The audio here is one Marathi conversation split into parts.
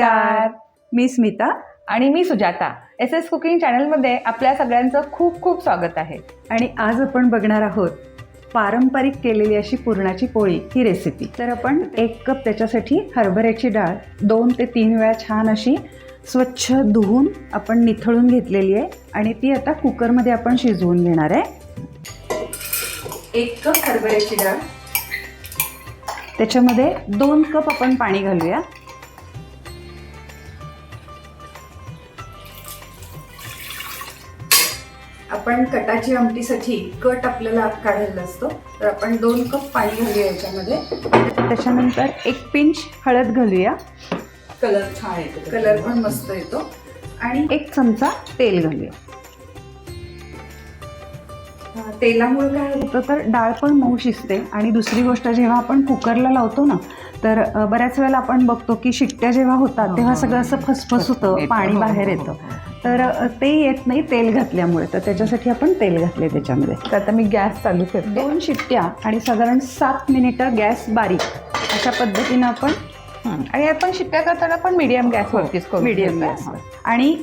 नमस्कार. मी स्मिता आणि मी सुजाता. एस एस कुकिंग चॅनलमध्ये आपल्या सगळ्यांचं खूप खूप स्वागत आहे. आणि आज आपण बघणार आहोत पारंपरिक केलेली अशी पुरणाची पोळी ही रेसिपी तर आपण एक कप त्याच्यासाठी हरभऱ्याची डाळ दोन ते तीन वेळा छान अशी स्वच्छ धुवून आपण निथळून घेतलेली आहे आणि ती आता कुकरमध्ये आपण शिजवून घेणार आहे. एक कप हरभऱ्याची डाळ. त्याच्यामध्ये दोन कप आपण पाणी घालूया. आपण कटाची आमटीसाठी कट आपल्याला काढायला असतो तर आपण दोन कप पाणी घालूया याच्यामध्ये. त्याच्यानंतर एक पिंच हळद घालूया. कलर छान येतो कलर पण मस्त येतो. आणि एक चमचा तेल घालूया. तेलामुळे काय होतं? तर डाळ पण मऊ शिजते. आणि दुसरी गोष्ट जेव्हा आपण कुकरला लावतो ना तर बऱ्याच वेळेला आपण बघतो की शिट्ट्या जेव्हा होतात तेव्हा सगळं असं फसफस होतं पाणी बाहेर येतं. तर ते येत नाही तेल घातल्यामुळे. तर त्याच्यासाठी आपण तेल घातले त्याच्यामध्ये. तर आता मी गॅस चालू करते. दोन शिट्ट्या. आणि साधारण सात मिनिटं गॅस बारीक. अशा पद्धतीनं आपण आणि आपण शिट्ट्या करताना पण मीडियम गॅसवरतीच करू मीडियम गॅसवर आणि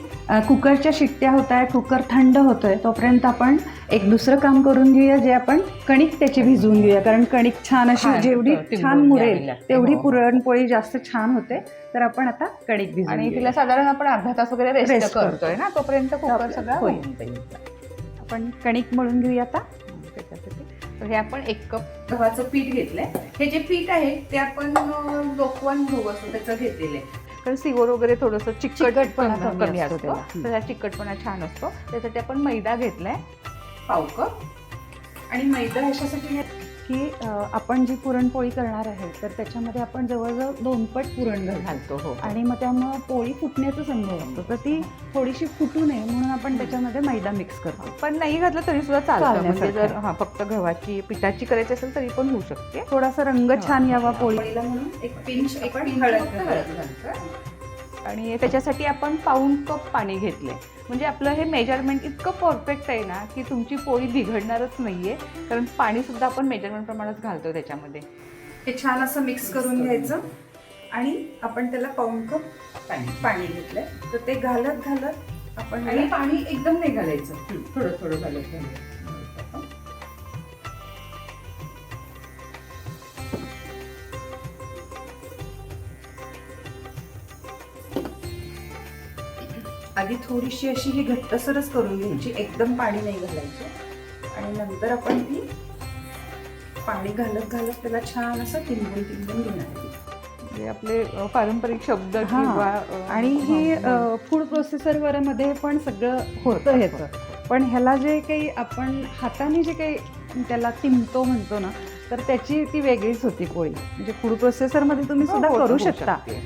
कुकरच्या शिट्ट्या होत आहे कुकर थंड होतोय तोपर्यंत आपण एक दुसरं काम करून घेऊया जे आपण कणिक त्याची भिजवून घेऊया कारण कणिक छान अशी जेवढी छान मुरेल. तेवढी हो. पुरणपोळी जास्त छान होते तर आपण आता कणिक भिजवून आणि. तिला साधारण आपण अर्धा तास वगैरे रेस्ट. करतोय ना तोपर्यंत कुकर सगळा होईल. आपण कणिक मळून घेऊया आता त्याच्यासाठी तर हे आपण एक कप गव्हाचं पीठ घेतलंय. हे जे पीठ आहे ते आपण लोकवन गहू असतो त्याचं घेतलेलं आहे. कारण सिगोर वगैरे थोडंसं चिकटपणा कमी असतो. तर ह्या चिकटपणा छान असतो. त्यासाठी आपण मैदा घेतलाय पाव कप. आणि मैदा ह्याच्यासाठी आहे की आपण जी पुरणपोळी करणार आहे तर त्याच्यामध्ये आपण जवळजवळ दोन पट पुरण घालतो. घालतो हो. आणि मग त्यामुळं पोळी फुटण्याचा संभव असतो. तर ती थोडीशी फुटू नये म्हणून आपण त्याच्यामध्ये मैदा मिक्स करतो. पण नाही घातलं तरी सुद्धा चालतं. म्हणजे जर हा फक्त गव्हाची पिठाची करायची असेल तरी पण होऊ शकते. थोडासा रंग छान यावा हा. पोळीला म्हणून एक पिंच एक हळद. आणि त्याच्यासाठी आपण पाऊण कप पाणी घेतले म्हणजे आपलं हे मेजरमेंट इतकं परफेक्ट आहे ना की तुमची पोळी बिघडणारच नाहीये. कारण पाणी सुद्धा आपण मेजरमेंट प्रमाणेच घालतो त्याच्यामध्ये. हे छान असं मिक्स करून घ्यायचं. आणि आपण त्याला पाऊण कप पाणी पाणी घेतलंय. तर ते घालत घालत आपण आणि पाणी एकदम नाही घालायचं. थोडं थोडं घालत घालत. आधी थोडीशी अशी ही घट्टसरच करून घ्यायची. एकदम पाणी नाही घालायचं. आणि नंतर आपण ती पाणी घालत घालत त्याला छान असं तिंबून तिंबून घेणार आपले पारंपरिक शब्द हा. आणि ही. हा, फूड प्रोसेसरमध्ये पण सगळं होतं ह्याचं. पण ह्याला जे काही आपण हाताने जे काही त्याला तिंबतो म्हणतो ना तर त्याची ती वेगळीच होती पोळी म्हणजे फूड प्रोसेसरमध्ये तुम्ही सुद्धा हो, करू शकते.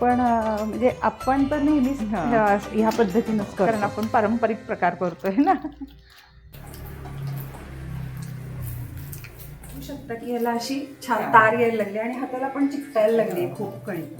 पण म्हणजे आपण तर नेहमीच हा. ह्या- पद्धतीनंच कारण आपण पारंपरिक प्रकार करतोय ना. शकता की याला अशी छान तार यायला लागली आणि हाताला पण चिकटायला लागली खूप कणिक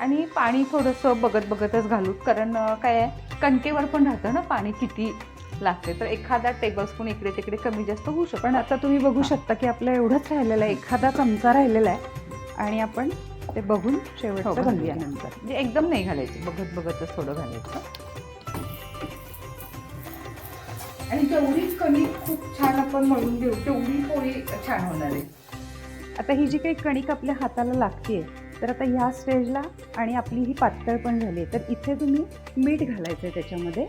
आणि पाणी थोडंसं बघत बघतच घालू कारण काय आहे कणकेवर पण राहतं ना पाणी किती लागते. तर एखादा टेबलस्पून इकडे तिकडे कमी जास्त होऊ शकतो. पण आता तुम्ही बघू शकता की आपलं एवढंच राहिलेलं आहे एखादा चमचा राहिलेला आहे आणि आपण ते बघून हो, शेवटचं घालूया. घालूया नंतर. म्हणजे एकदम नाही घालायचं बघत बघतच थोडं घालायचं. आणि जेवढी कणिक खूप छान आपण मळून घेऊ तेवढी पोळी छान होणार आहे. आता ही जी काही कणिक आपल्या हाताला लागते तर आता ह्या स्टेजला आणि आपली ही पातळ पण झाली तर इथे तुम्ही मीठ घालायचं आहे त्याच्यामध्ये.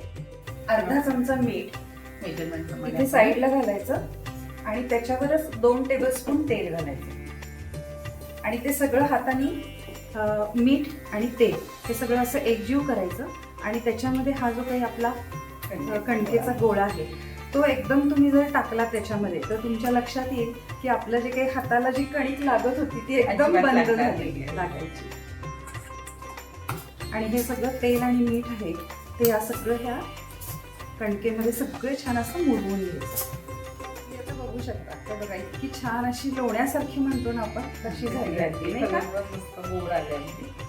अर्धा चमचा मीठ मेजरमेंट इथे साईडला घालायचं आणि त्याच्यावरच दोन टेबलस्पून तेल घालायचं. आणि ते सगळं हाताने मीठ आणि तेल हे सगळं असं एकजीव करायचं आणि त्याच्यामध्ये हा जो काही आपला कणकेचा गोळा आहे तो एकदम तुम्ही जर टाकला त्याच्यामध्ये तर तुमच्या लक्षात येईल की आपलं जे काही हाताला जी कणिक लागत होती ती एकदम बंद झाली. लागायची आणि हे सगळं तेल आणि मीठ आहे ते या सगळं ह्या कणकेमध्ये सगळे छान असं मुरवून घ्यायचं शकता आता बघा इतकी छान अशी लोण्यासारखी म्हणतो ना आपण तशी झाली आहे ती, नाही का?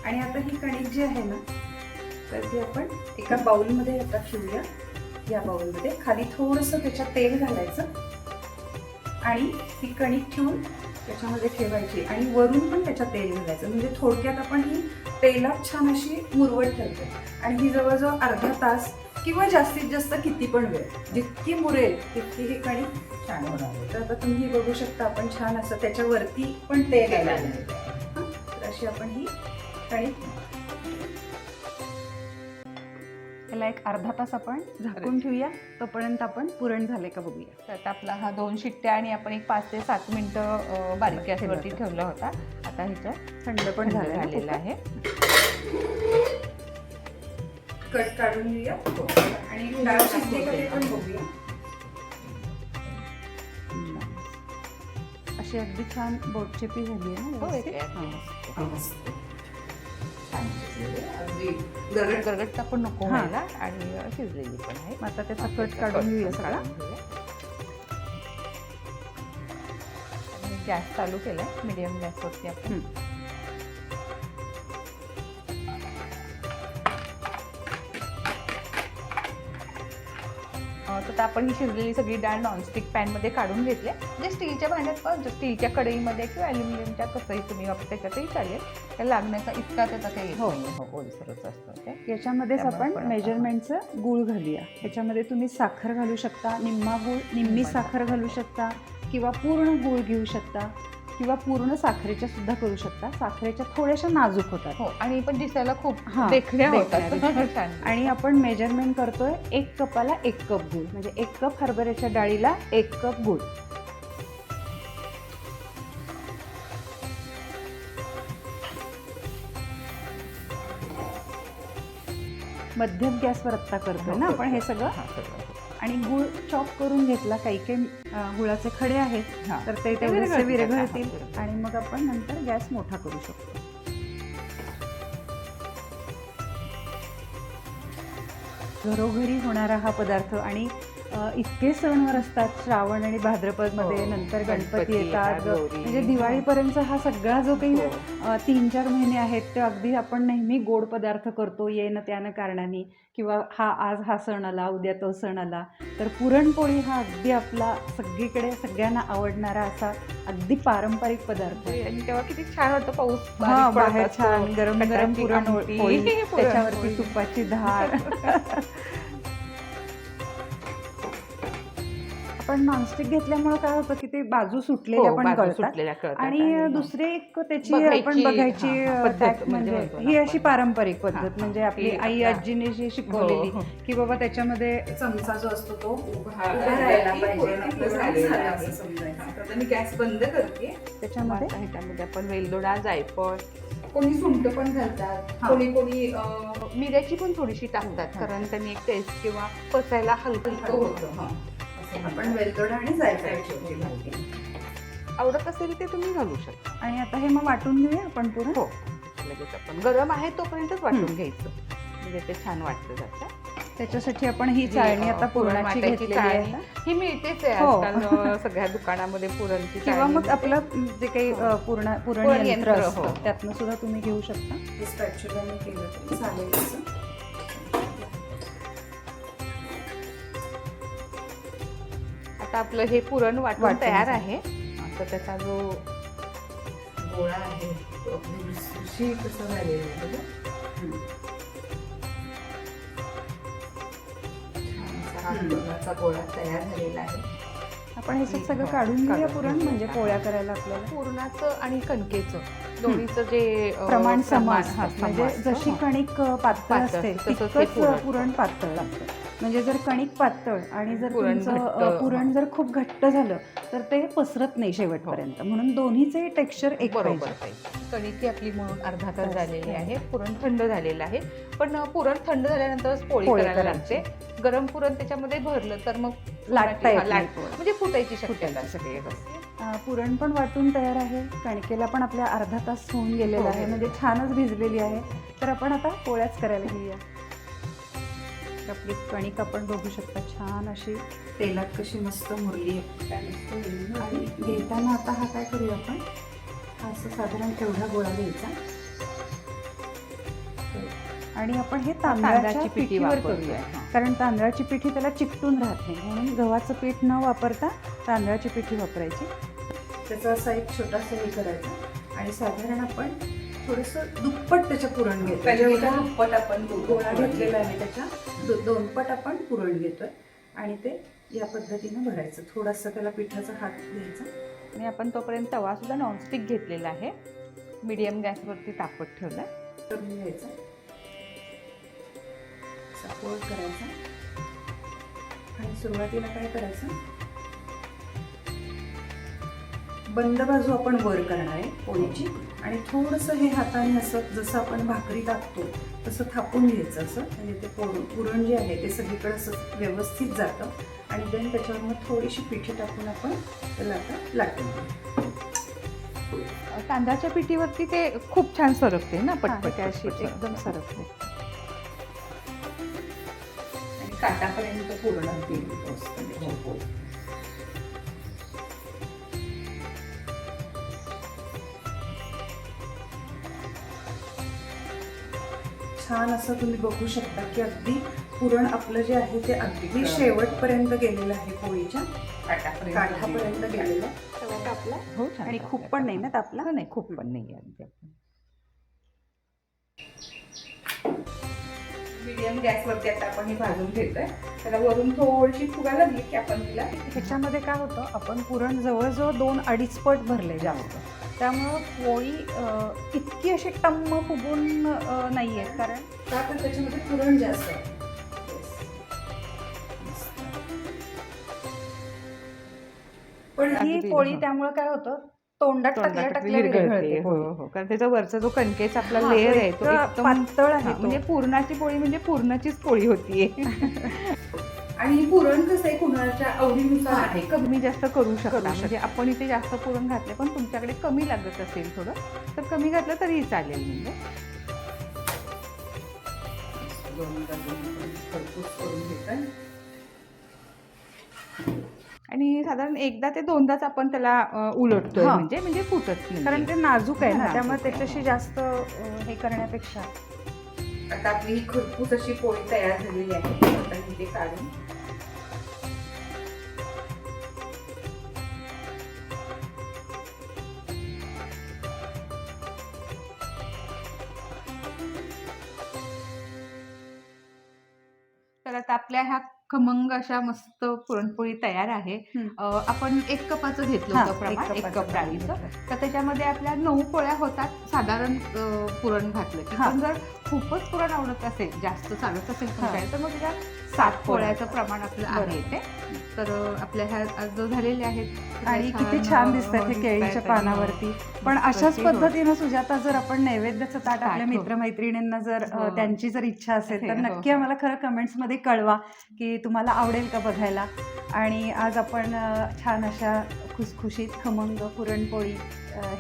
आणि आता ही कणिक जी आहे ना तर ती आपण एका बाउलमध्ये आता ठेवूया या बाउलमध्ये खाली थोडंसं त्याच्यात तेल घालायचं आणि ही कणिक ठेवून त्याच्यामध्ये ठेवायची आणि वरून पण त्याच्यात तेल घालायचं. म्हणजे थोडक्यात आपण ही तेलात छान अशी मुरवट ठेवते आणि ही जवळजवळ अर्धा तास किंवा जास्तीत जास्त किती पण वेळ जितकी मुरेल तितकी ही कणिक छान होणार तर आता तुम्ही बघू शकता आपण छान असं त्याच्यावरती पण? तर अशी आपण ही कणिक त्याला एक अर्धा तास आपण झाकून ठेवूया. तोपर्यंत आपण पुरण झाले का बघूया. तर आता आपला हा दोन शिट्ट्या आणि आपण एक पाच ते सात मिनिटं बारीक गॅसवरती ठेवलं ठेवला होता. आता ह्याचं थंड पण पण झालं झालेलं आहे. कट काढून घेऊया. आणि डाळ शिजते का ते पण बघूया. अशी अगदी छान बोटचेपी झाली आहे ना हो. हां. गरगट गरगट पण नको. व्हायला आणि शिजलेली पण आहे. मग आता त्याचा कट काढून घेऊया सगळा. गॅस चालू केलाय मीडियम गॅसवरती आपण. आता आपण ही शिजलेली सगळी डाळ नॉनस्टिक पॅनमध्ये काढून घेतली म्हणजे स्टीलच्या भांड्यात पण स्टीलच्या कढईमध्ये किंवा ॲल्युमिनियमच्या कसंही तुम्ही वापर त्याच्यातही चालेल. त्याला लागण्याचा इतका त्याचा काही हो. हो हो ओलसरच असतं ते याच्यामध्येच आपण मेजरमेंटचं गूळ घालूया. याच्यामध्ये तुम्ही साखर घालू शकता निम्मा गूळ निम्मा साखर घालू शकता किंवा पूर्ण गूळ घेऊ शकता. किंवा पूर्ण साखरेच्या सुद्धा करू शकता. साखरेच्या थोड्याशा नाजूक होतात. हो आणि पण दिसायला खूप देखण्या होतात. आणि आपण मेजरमेंट करतोय एक कपाला एक कप गूळ. म्हणजे एक कप हरभऱ्याच्या डाळीला एक कप गूळ. मध्यम गॅसवर आत्ता करतोय ना आपण हे सगळं? हां, सगळं. आणि गूळ चॉप करून घेतला काही काही गुळाचे खडे आहेत हां. तर ते तेवढेसे विरघळतील आणि मग आपण नंतर गॅस मोठा करू शकतो. घरोघरी होणारा हा पदार्थ आणि इतके सणवार असतात श्रावण आणि भाद्रपदमध्ये हो. नंतर गणपती येतात. म्हणजे दिवाळीपर्यंत हा सगळा जो काही हो. तीन चार महिने आहेत ते अगदी आपण नेहमी गोड पदार्थ करतो येणं त्यानं कारणाने किंवा हा आज हा सण आला उद्या तो सण आला तर पुरणपोळी हा अगदी आपला सगळीकडे सगळ्यांना आवडणारा असा अगदी पारंपरिक पदार्थ आहे आणि तेव्हा किती छान वाटतं पाऊस हा बाहेर. छान गरम गरम पुरणपोळी. त्याच्यावरती तुपाची धार आपण नॉनस्टिक घेतल्यामुळे काय होतं की ते बाजू हो, सुटलेल्या पण बाजू कळतात सुटलेल्या कळतात आणि दुसरी एक त्याची बघायची, आपण बघायची हा, हा, पद्धत म्हणजे म्हणजे म्हणतो ना ही अशी. पारंपरिक हा, पद्धत हा. म्हणजे आपली ही आई आपला- आजीने जी शिकवलेली हो, हो. की बाबा त्याच्यामध्ये चमचा जो असतो तो उभा राहायला पाहिजे असं समजायचं. आता मी गॅस बंद करते त्याच्यामध्ये आता ह्याच्यामध्ये आपण वेलदोडा जायफळ कोणी सुंठ पण घालतात हा. कोणी कोणी अं, मिऱ्याची पण थोडीशी टाकतात हा. कारण त्यांनी एक टेस्ट किंवा पचायला हलकं हलकं होतं हा. आपण वेलदोडा आणि जायफळाची घालते आवडत असेल ते तुम्ही घालू शकता. आणि आता हे मग वाटून घेऊया आपण पुरण हो. लगेच आपण गरम आहे तोपर्यंतच वाटून. घ्यायचं. म्हणजे ते छान वाटतं जातं त्याच्यासाठी आपण ही चाळणी आता पुरण पुरणाची घेतलेली आहे. ही मिळतेच आहे हो. आजकाल सगळ्या दुकानामध्ये पुरणची किंवा मग. आपलं जे काही अ, पूर्ण पुरण यंत्र हो. त्यातनं सुद्धा तुम्ही घेऊ शकता. स्पॅच्युलाने केलं तरी चालेल आता आपलं हे पुरण वाटून तयार. आहे आता त्याचा जो गोळा आहे झालेला हा. पुरणाचा गोळा तयार झालेला आहे आपण हे सग- सगळं हो, काढून घेऊया पुरण. म्हणजे पोळ्या करायला आपल्याला पुरणाचं आणि कणकेचं दोन्हीचं जे प्रमाण समान हा. म्हणजे समान असतं. जशी कणिक पातळ असते तसंच हे. पुरण पातळ लागतं म्हणजे जर कणिक पातळ आणि जर पुरण तुमचं पुरण जर खूप घट्ट झालं तर ते पसरत नाही शेवटपर्यंत. म्हणून दोन्हीचे टेक्स्चर एक बरोबर. कणिकी आपली म्हणून अर्धा तास झालेली हो. आहे. पुरण थंड झालेलं आहे. पण पुरण थंड झाल्यानंतरच पोळी करायला. लागते. गरम पुरण त्याच्यामध्ये भरलं तर मग लाटता हा. म्हणजे फुटायची शक्यता अ, पुरण पण वाटून तयार आहे. कणकेला पण आपल्या अर्धा तास होऊन गेलेला हो, आहे. हो. म्हणजे छानच भिजलेली आहे. तर आपण आता पोळ्याच करायला घेऊया. तर आपली कणिक आपण बघू शकता. छान अशी तेलात कशी मस्त मुरली आहे. आणि घेताना आता हा काय करूया आपण? हा असं साधारण एवढा गोळा घ्यायचा. आणि आपण हे तांदळाची पिठी पिठीवर. करूया. कारण तांदळाची पिठी त्याला चिकटून राहत नाही. म्हणून गव्हाचं पीठ न वापरता तांदळाची पिठी वापरायची. त्याचा असा एक छोटासा हे करायचा. आणि साधारण आपण थोडंसं दुप्पट त्याच्या पुरण घेतो जेवढा दुप्पट आपण गोळा घेतलेला आहे त्याच्या. दोनपट आपण पुरण घेतोय. आणि ते या पद्धतीनं भरायचं. थोडासा त्याला पिठाचा हात घ्यायचा. आणि आपण तोपर्यंत तवा सुद्धा नॉनस्टिक घेतलेला आहे. मीडियम गॅसवरती तापत ठेवला. करून घ्यायचा. फोल्ड करायचा. आणि सुरुवातीला काय करायचं? बंद बाजू आपण वर करणार आहे. पोळीची आणि थोडंसं हे हाताने असं जसं आपण भाकरी टाकतो तसं थापून घ्यायचं असं. म्हणजे ते पुरण पुरण जे आहे ते सगळीकडे असं व्यवस्थित जातं. आणि देन त्याच्यावर मग थोडीशी पिठी टाकून आपण त्याला आता लाटून तांदळाच्या पिठीवरती ते खूप छान सरकते ना पटपट अशी एकदम सरकते. सरकते. आणि काटापर्यंत पूर्ण छान असं तुम्ही बघू शकता की अगदी पुरण आपलं जे आहे ते अगदी शेवटपर्यंत गेलेलं आहे पोळीच्या. काठापर्यंत गेलेलं. तवा हो आणि खूप पण नाही ना तापला. नाही खूप पण नाही अगदी मीडियम गॅसवरती आता आपण हे भाजून घेतोय. त्याला वरून थोडीशी फुगा लागली की आपण तिला ह्याच्यामध्ये काय होतं आपण पुरण जवळजवळ दोन अडीच पट भरले जास्त त्यामुळं पोळी अं, इतकी अशी टम्म फुगून नाही आहे कारण का तर त्याच्यामध्ये पुरण जास्त आहे पण ही पोळी हो. त्यामुळे काय होतं तोंडात टाकल्या टाकल्या विरघळते. हो पोळी. हो कारण त्याचा वरचा जो कणकेचा आपला हा, लेअर तो आहे तो पातळ आहे हा. म्हणजे पूर्णाची पोळी म्हणजे पूर्णाचीच पोळी होतीये आणि पुरण कसं आहे कुणाच्या आवडीनुसार आहे? कमी जास्त करू शकता म्हणजे आपण इथे जास्त पुरण घातले पण तुमच्याकडे कमी लागत असेल थोडं तर कमी घातलं तरीही चालेल म्हणजे. आणि साधारण एकदा ते दोनदाच आपण त्याला हा. म्हणजे म्हणजे फुटत नाही कारण ते नाजूक आहे ना त्यामुळे. त्याच्याशी जास्त हे करण्यापेक्षा. आता आपली ही खरपूस अशी पोळी तयार झालेली आहे आता ही ते काढून. तर आता आपल्या ह्या खमंग अशा मस्त पुरणपोळी तयार आहे. आपण एक कपाचं घेतलं होतं प्रमाण एक कप डाळीचं. तर त्याच्यामध्ये आपल्या नऊ पोळ्या होतात साधारण पुरण घातलं की. पण जर खूपच पुरण आवडत असेल जास्त चालत असेल तर मग त्याच्या सात पोळ्याचं प्रमाण आपलं आहे. ते तर आपल्या ह्या जो झालेले आहेत आणि किती छान दिसतात हे केळीच्या पानावरती पण अशाच अशी, हो. पद्धतीनं सुजाता जर आपण नैवेद्याचं ताट आपल्या. मित्रमैत्रिणींना जर हो. त्यांची जर इच्छा असेल तर हो, नक्की. आम्हाला खरं कमेंट्समध्ये कळवा की तुम्हाला आवडेल का बघायला आणि आज आपण छान अशा खुसखुशीत खमंग पुरणपोळी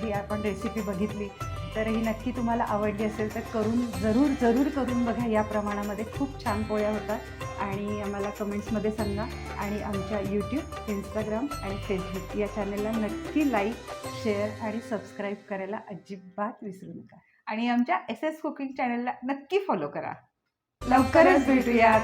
ही आपण रेसिपी बघितली तर ही नक्की तुम्हाला आवडली असेल तर करून जरूर जरूर करून बघा या प्रमाणामध्ये खूप छान पोळ्या होतात आणि आम्हाला कमेंट्समध्ये सांगा. आणि आमच्या यूट्यूब इंस्टाग्राम आणि फेसबुक या चॅनलला नक्की लाईक शेअर आणि सबस्क्राईब करायला अजिबात विसरू नका. आणि आमच्या एस एस कुकिंग चॅनलला नक्की फॉलो करा. लवकरच भेटूयात.